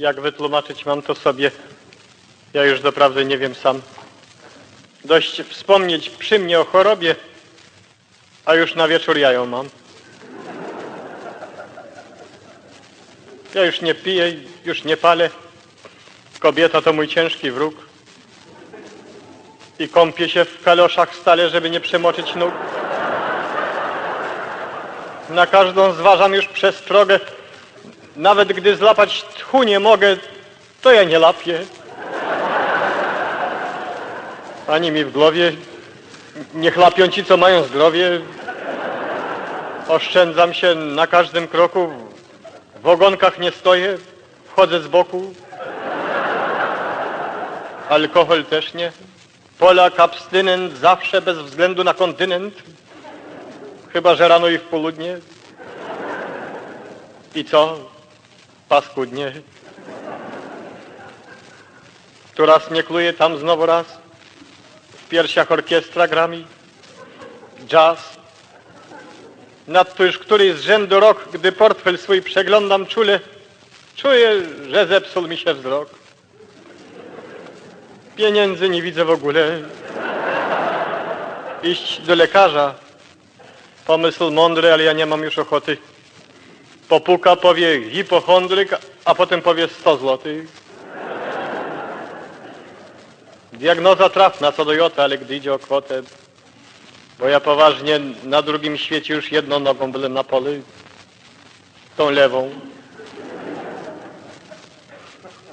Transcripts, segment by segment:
Jak wytłumaczyć mam to sobie? Ja już doprawdy nie wiem sam. Dość wspomnieć przy mnie o chorobie, a już na wieczór ja ją mam. Ja już nie piję, już nie palę. Kobieta to mój ciężki wróg. I kąpię się w kaloszach stale, żeby nie przemoczyć nóg. Na każdą zważam już przestrogę. Nawet gdy złapać tchu nie mogę, to ja nie lapię. Ani mi w głowie, niech lapią ci, co mają zdrowie. Oszczędzam się na każdym kroku, w ogonkach nie stoję, wchodzę z boku. Alkohol też nie. Polak abstynent zawsze bez względu na kontynent. Chyba, że rano i w południe. I co? Paskudnie. Tu raz nie kluje, tam znowu raz. W piersiach orkiestra grami. Jazz. Nadto już któryś z rzędu rok, gdy portfel swój przeglądam czule, czuję, że zepsuł mi się wzrok. Pieniędzy nie widzę w ogóle. Iść do lekarza. Pomysł mądry, ale ja nie mam już ochoty. Popuka, powie hipochondryk, a potem powie 100 złotych. Diagnoza trafna co do jota, ale gdy idzie o kwotę, bo ja poważnie na drugim świecie już jedną nogą byłem na polu, tą lewą.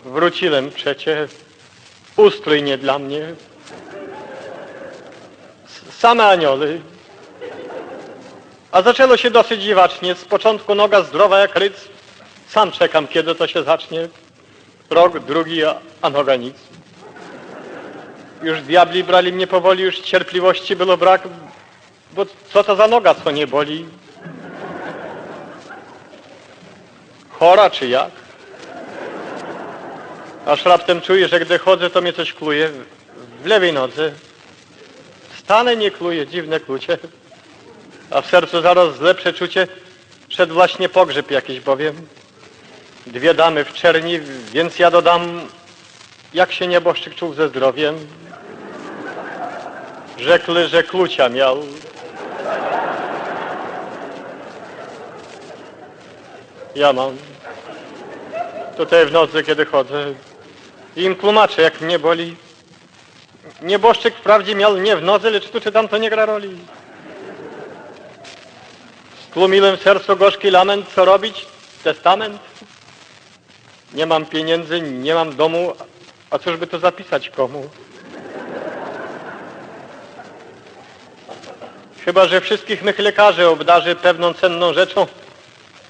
Wróciłem przecie, ustrój nie dla mnie. Same anioły. A zaczęło się dosyć dziwacznie. Z początku noga zdrowa jak ryc. Sam czekam, kiedy to się zacznie. Rok, drugi, a, noga nic. Już diabli brali mnie powoli, już cierpliwości było brak, bo co to za noga, co nie boli? Chora czy jak? Aż raptem czuję, że gdy chodzę, to mnie coś kluje w, w lewej nodze. Stanę, nie kluje, dziwne klucie. A w sercu zaraz złe przeczucie, przed właśnie pogrzeb jakiś bowiem. Dwie damy w czerni, więc ja dodam, jak się nieboszczyk czuł ze zdrowiem. Rzekli, że klucia miał. Ja mam. Tutaj w nocy, kiedy chodzę. I im tłumaczę, jak mnie boli. Nieboszczyk wprawdzie miał nie w nodze, lecz tu czy tam to nie gra roli. Stłumiłem w sercu gorzki lament, co robić? Testament? Nie mam pieniędzy, nie mam domu, a cóż by to zapisać komu? Chyba, że wszystkich mych lekarzy obdarzy pewną cenną rzeczą,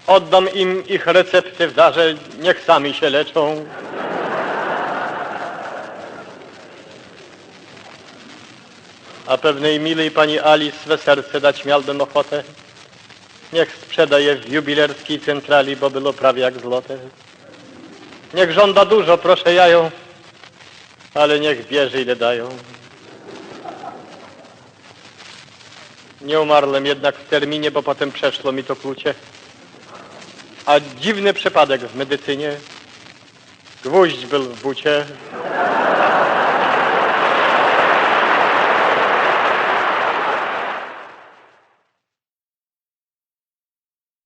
oddam im ich recepty w darze, niech sami się leczą. A pewnej milej pani Alice swe serce dać miałbym ochotę. Niech sprzeda je w jubilerskiej centrali, bo było prawie jak złote. Niech żąda dużo, proszę ja ją, ale niech bierze ile dają. Nie umarłem jednak w terminie, bo potem przeszło mi to klucie. A dziwny przypadek w medycynie. Gwóźdź był w bucie.